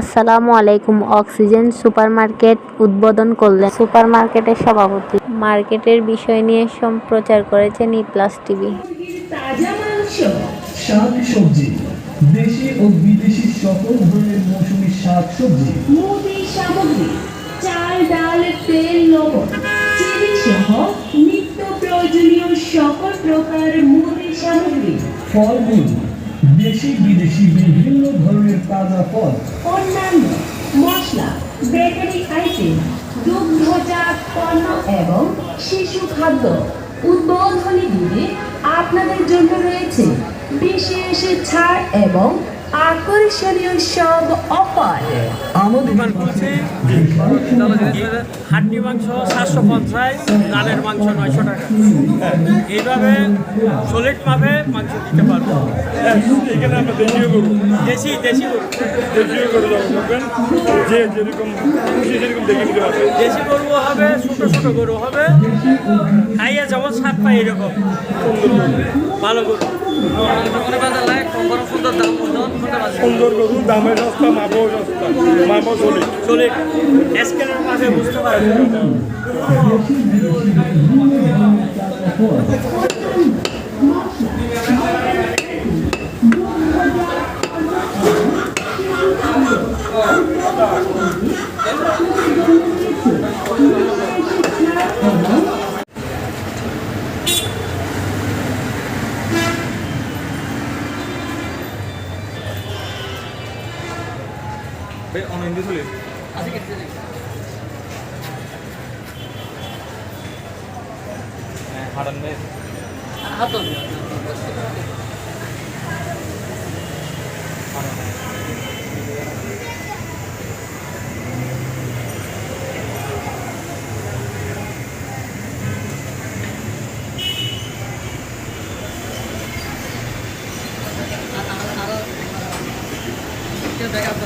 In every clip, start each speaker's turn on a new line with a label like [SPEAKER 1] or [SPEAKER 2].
[SPEAKER 1] আসসালামু আলাইকুম oxygen supermarket উদ্বোধন করলেন সুপারমার্কেটের সভাপতি। মার্কেটের বিষয় নিয়ে সম্প্রচার করেছেন ই প্লাস টিভি।
[SPEAKER 2] শাক সবজি দেশি ও বিদেশি সকল ধরনের মৌসুমী শাক সবজি।
[SPEAKER 3] মুদি সামগ্রী চাল ডাল তেল লবণ। চিনি সহ নিত্য প্রয়োজনীয় সকল প্রকার মুদি সামগ্রী।
[SPEAKER 2] ফলমূল দেশি, বিদেশি, বিভিন্ন ধরনের তাজা ফল।
[SPEAKER 3] অন্যান্য মশলা বেকারি আইটেম দুগ্ধজাত পণ্য এবং শিশু খাদ্য উদ্বোধনী দিনে আপনাদের জন্য রয়েছে বিশেষ ছাড় এবং আকর্ষণীয় সব অফার।
[SPEAKER 2] আমাদের
[SPEAKER 4] দোকান খুলছি হাড্ডি মাংস সাতশো পঞ্চাশ ডালের মাংস নয়শো টাকা। এইভাবে সলিড মাপে মাংস দিতে পারব।
[SPEAKER 5] এখানে আমরা দেশীয় গরু
[SPEAKER 4] দেশি দেশি গরু।
[SPEAKER 5] দেশীয় গরু যখন যে যেরকম খুশি সেরকম দেখে নিতে পারবে
[SPEAKER 4] দেশি গরু হবে ছোট ছোট গরু হবে। খাইয়ে যেমন স্বাদ পাই এরকম ভালো গরু।
[SPEAKER 5] সুন্দর গরু দামে সস্তা মাপও সস্তা মাপও চলে
[SPEAKER 4] চলে স্ক্যানের পাশে বুঝতে অন
[SPEAKER 2] হিন্দি চলে হ্যাঁ, হারান ভাই। হাতন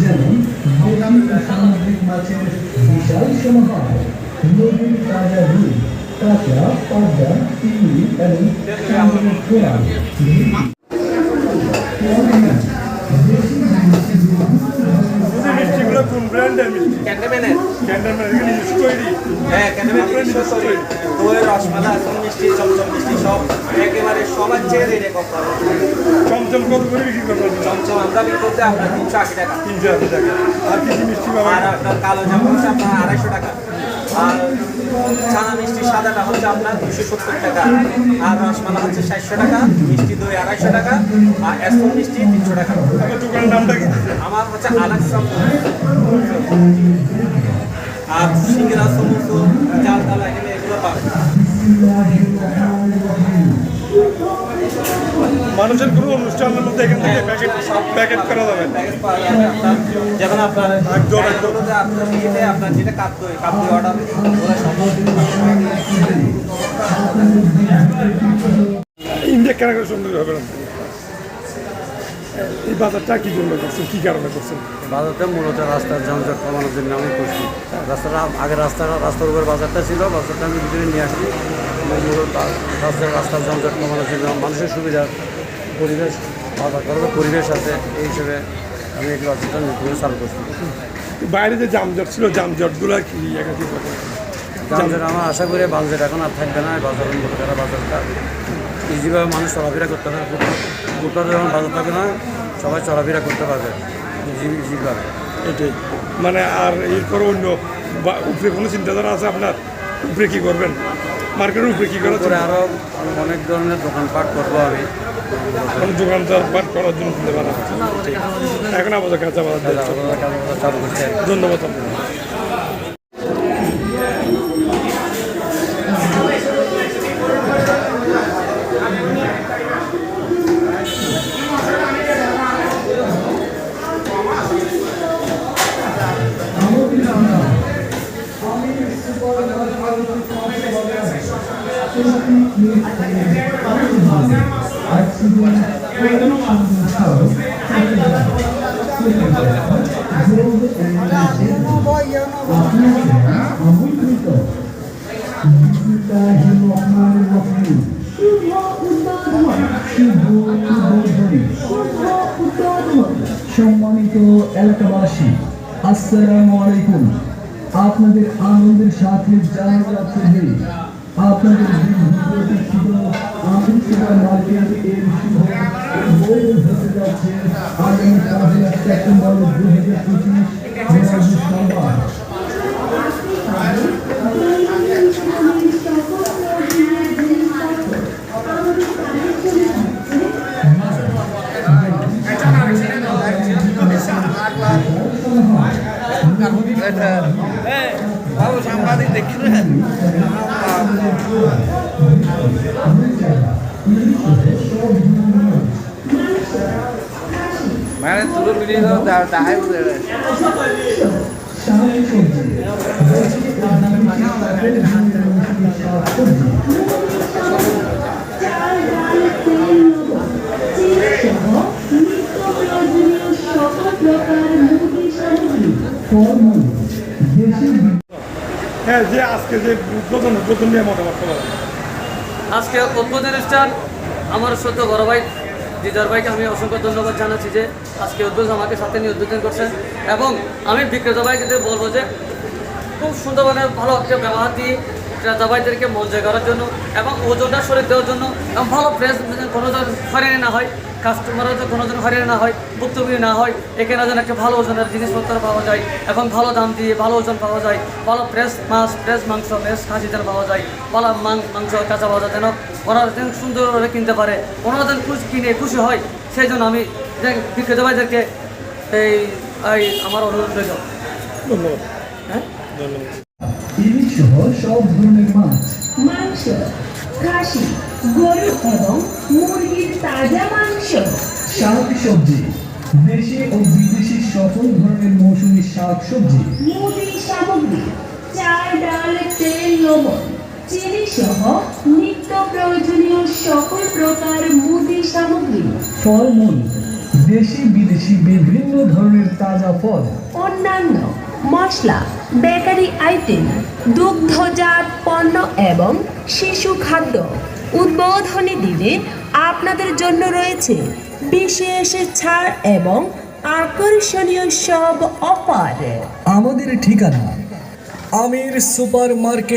[SPEAKER 2] যেমন সামুদ্রিক মাছের বিশাল সমাহার নদীর তাজা রুই কাঁচা পাবদা চিংড়ি এবং
[SPEAKER 5] কোন ব্র্যান্ডের মিষ্টি
[SPEAKER 6] ক্যান্টনমেন্টের
[SPEAKER 5] ক্যান্টনমেন্ট এখানে ইউজ তৈরি
[SPEAKER 6] হ্যাঁ ক্যান্টনমেন্ট নিজস্ব তৈরি দই রসমালাই আসল মিষ্টি চমচম মিষ্টি সব একেবারে সবার চেয়ে রেট কম পাবো।
[SPEAKER 5] চমচম কত করে বিক্রি করবেন?
[SPEAKER 6] চমচম আমরা বিক্রি করতে আপনার তিনশো আশি টাকা।
[SPEAKER 5] তিনশো আশি টাকা। আর কি কি মিষ্টি পাবেন?
[SPEAKER 6] আর আপনার কালো জাম আপনার আড়াইশো টাকা। আর ছানা মিষ্টি সাদাটা হচ্ছে আপনার দুশো সত্তর টাকা। আর রসমালাই হচ্ছে ষাটশো টাকা, মিষ্টি দই আড়াইশো টাকা, আর এসম মিষ্টি তিনশো টাকা। আমার হচ্ছে আলাক্সাম আর সিঙ্গিরা সমুদ্র চাল তালা এখানে এগুলো পাবেন।
[SPEAKER 5] মানুষের মধ্যে এখান থেকে প্যাকেট প্যাকেট করা যাবে
[SPEAKER 6] যেমন আপনার
[SPEAKER 5] একদম, একদম।
[SPEAKER 6] ব্যাগগুলোতে আপনার ইয়েতে আপনার যেটা কাঁদতে অর্ডার ওরা সব
[SPEAKER 5] ইন্ডিয়া কেনা করে সুন্দর হবে না? এই বাজারটা কি জন্য করছেন? কি কারণে করছেন?
[SPEAKER 7] বাজারটা মূলত রাস্তার যানজট কমানোর জন্য আমি করছি। রাস্তাটা আগে রাস্তা রাস্তার উপর বাজারটা ছিল বাজারটা আমি ভিতরে নিয়ে আসি মূলত রাস্তার রাস্তার যানজট কমানোর জন্য মানুষের সুবিধা পরিবেশ করার পরিবেশ আছে এই হিসেবে আমি এই বাজারটা নতুন চালু করছি।
[SPEAKER 5] বাইরে যে জামজট ছিল জামজটগুলো কি একাধিক?
[SPEAKER 7] যানজট আমার আশা করি বাজার এখন আর থাকবে না বাজার করা। বাজারটা ইজিভাবে মানুষ চলাফেরা করতে পারবে। ফুটপাতে যখন বাজার থাকে না সবাই চলাফেরা করতে পারবে ইজি ইজিভাবে।
[SPEAKER 5] এটাই। মানে আর এরপরে অন্য বা- উপরে কোনো চিন্তাধারা আছে আপনার? উপরে কি করবেন? মার্কেটের উপরে কি
[SPEAKER 7] করে আরও অনেক ধরনের দোকানপাট করব আমি।
[SPEAKER 5] মানে দোকানদার বাদ করার জন্য চিন্তা ভাবনা করছেন। এখন আমাদের কাঁচা ধন্যবাদ
[SPEAKER 2] আমন্ত্রিত বিসমিল্লাহির সম্মানিত এলাকাবাসী আসসালামু আলাইকুম। আপনাদের আনন্দের সাথে জানানো যাচ্ছে আপনাদের প্রতীক্ষিত আমির সুপার মার্কেট এর উদ্বোধন হতে যাচ্ছে আগামী পহেলা সেপ্টেম্বর দু হাজার পঁচিশ
[SPEAKER 7] মানে তুলো মিলিয়ে দাও
[SPEAKER 2] শাক বুঝে
[SPEAKER 5] হ্যাঁ যে আজকে যে উদ্বোধন উদ্বোধন
[SPEAKER 8] আমার সত্য বড় ভাই দিদার ভাইকে আমি অসংখ্য ধন্যবাদ জানাচ্ছি যে আজকে উদ্বোধন আমাকে সাথে নিয়ে উদ্বোধন করছেন। এবং আমি বিক্রেতা ভাইকে বলব যে খুব সুন্দরভাবে ভালো একটা ব্যবহার দিয়ে ক্রেতা ভাইদেরকে মন জয় করার জন্য এবং ওজনটা শরীর দেওয়ার জন্য এবং ভালো ফ্রেশ কোনো ধরনের না হয়। কাস্টমারও তো কোনো ধরনের হয়রানি না হয় ভুক্তভোগী না হয় এখানে যেন একটা ভালো ওজনের জিনিসপত্র পাওয়া যায় এবং ভালো দাম দিয়ে ভালো ওজন পাওয়া যায় ভালো ফ্রেশ মাছ ফ্রেশ মাংস ফ্রেশ খাসি যেন পাওয়া যায় ভালো মাং- মাংস কাঁচা বাজার যেন ওরা যেন সুন্দরভাবে কিনতে পারে ওনারা যেন খুশি কিনে খুশি হয় সেই জন্য আমি যে বিক্রেতা ভাইদেরকে এই এই আমার অনুরোধ রইল।
[SPEAKER 5] ধন্যবাদ।
[SPEAKER 8] হ্যাঁ?
[SPEAKER 5] ধন্যবাদ।
[SPEAKER 2] ইলিশ সহ সব ধরনের মাছ।
[SPEAKER 3] মাংস। খাসি গরু এবং মুরগির তাজা মাংস।
[SPEAKER 2] শাক সবজি দেশি ও বিদেশি সকল ধরনের মৌসুমী শাক সবজি।
[SPEAKER 3] মুদি সামগ্রী চাল ডাল তেল লবণ চিনি সহ নিত্য প্রয়োজনীয় সকল প্রকার মুদি সামগ্রী।
[SPEAKER 2] ফলমূল দেশি বিদেশি বিভিন্ন ধরনের তাজা ফল।
[SPEAKER 3] অন্যান্য মশলা, বেকারি আইটেম দুগ্ধজাত পণ্য এবং শিশু খাদ্য উদ্বোধনী দিনে আপনাদের জন্য রয়েছে বিশেষ ছাড় এবং আকর্ষণীয় সব অফার।
[SPEAKER 2] আমাদের ঠিকানা আমির সুপার মার্কেট